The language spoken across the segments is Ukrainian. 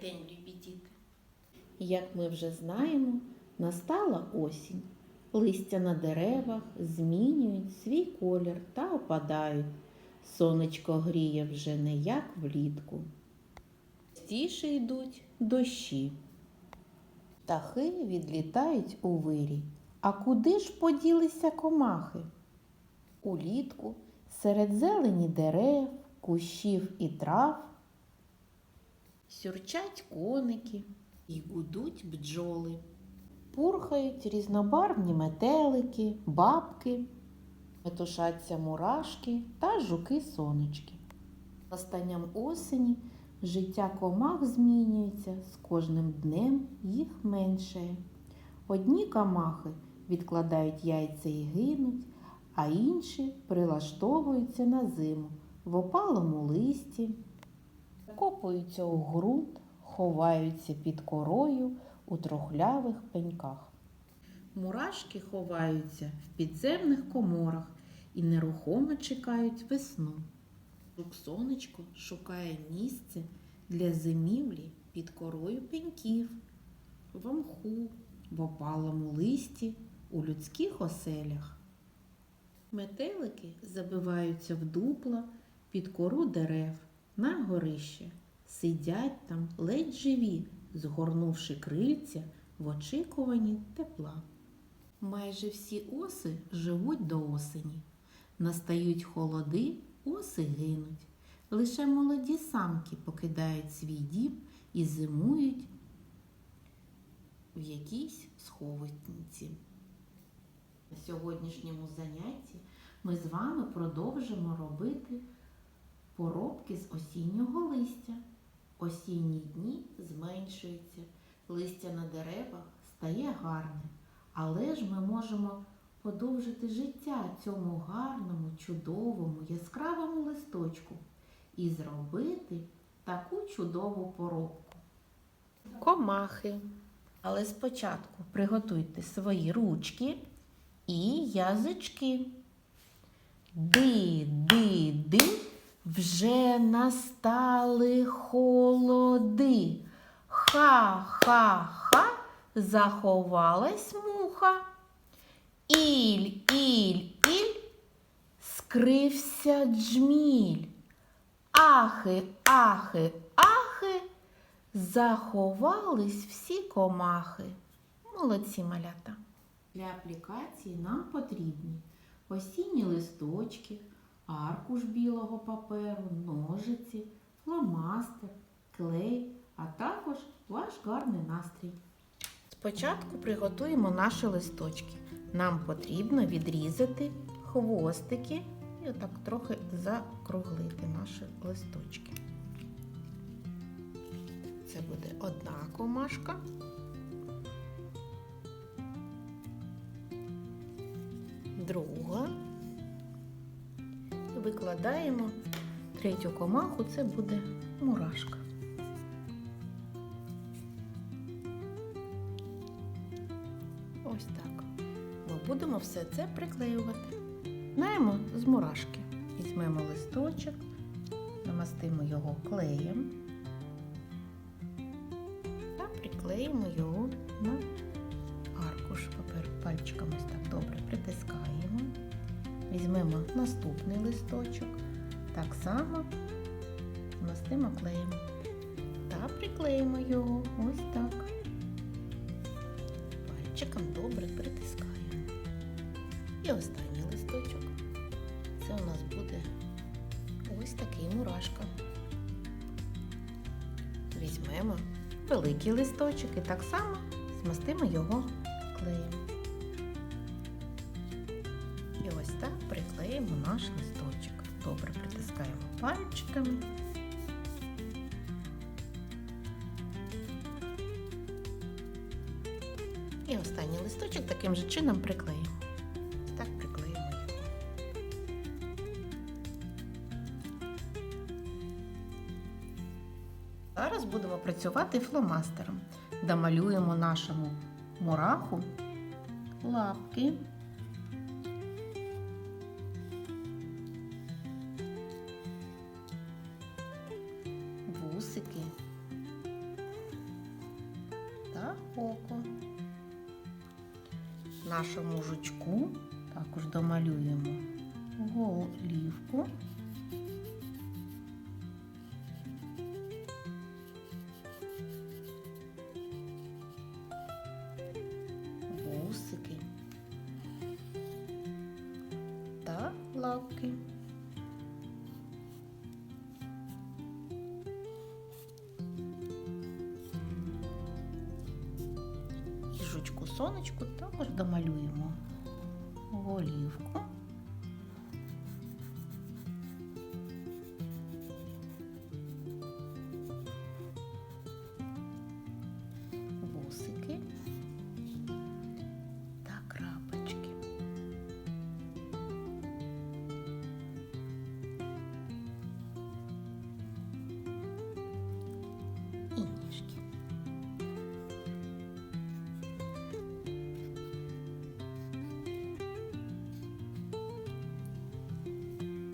день, любі діти! Як ми вже знаємо, настала осінь. Листя на деревах змінюють свій колір та опадають. Сонечко гріє вже не як влітку. Частіше йдуть дощі. Птахи відлітають у вирій. А куди ж поділися комахи? Улітку серед зелені дерев, кущів і трав сюрчать коники і гудуть бджоли. Пурхають різнобарвні метелики, бабки, метушаться мурашки та жуки-сонечки. Настанням осені життя комах змінюється, з кожним днем їх меншає. Одні комахи відкладають яйця і гинуть, а інші прилаштовуються на зиму в опалому листі, копаються у ґрунт, ховаються під корою у трухлявих пеньках. Мурашки ховаються в підземних коморах і нерухомо чекають весну. Сонечко шукає місце для зимівлі під корою пеньків, в мху, в опалому листі, у людських оселях. Метелики забиваються в дупла під кору дерев на горище, сидять там ледь живі, згорнувши крильця в очікуванні тепла. Майже всі оси живуть до осені. Настають холоди, оси гинуть. Лише молоді самки покидають свій дім і зимують в якійсь сховищниці. На сьогоднішньому занятті ми з вами продовжимо робити поробки з осіннього листя. Осінні дні зменшуються, листя на деревах стає гарне, але ж ми можемо подовжити життя цьому гарному, чудовому, яскравому листочку і зробити таку чудову поробку. Комахи. Але спочатку приготуйте свої ручки і язички. Ди, ди, ди, вже настали холоди. Ха-ха-ха, заховалась муха. Іль, іль, іль, скрився джміль. Ахи, ахи, ахи, заховались всі комахи. Молодці малята. Для аплікації нам потрібні осінні листочки, аркуш білого паперу, ножиці, фломастер, клей, а також ваш гарний настрій. Спочатку приготуємо наші листочки. Нам потрібно відрізати хвостики і отак трохи закруглити наші листочки. Це буде одна комашка. Друга. Викладаємо третю комаху, це буде мурашка. Ось так. Ми будемо все це приклеювати. Починаємо з мурашки. Візьмемо листочок, намастимо його клеєм та приклеїмо його на аркуш. Пальчиком ось так добре притискаємо. Візьмемо наступний листочок, так само намастимо клеєм та приклеїмо його ось так. Пальчиком добре притискаємо. І останній листочок. Це у нас буде ось такий мурашка. Візьмемо великий листочок і так само змастимо його клеєм. Приклеїмо наш листочок. Добре притискаємо пальчиками. І останній листочок таким же чином приклеїмо. Так приклеїмо його. Зараз будемо працювати фломастером. Домалюємо нашому мураху лапки. Око. Нашому жучку також домалюємо голівку. Вусики та лапки. Сонечку також домалюємо голівку.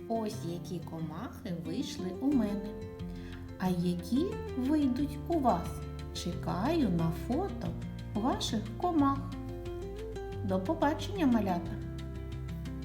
Ось які комахи вийшли у мене. А які вийдуть у вас? Чекаю на фото ваших комах. До побачення, малята!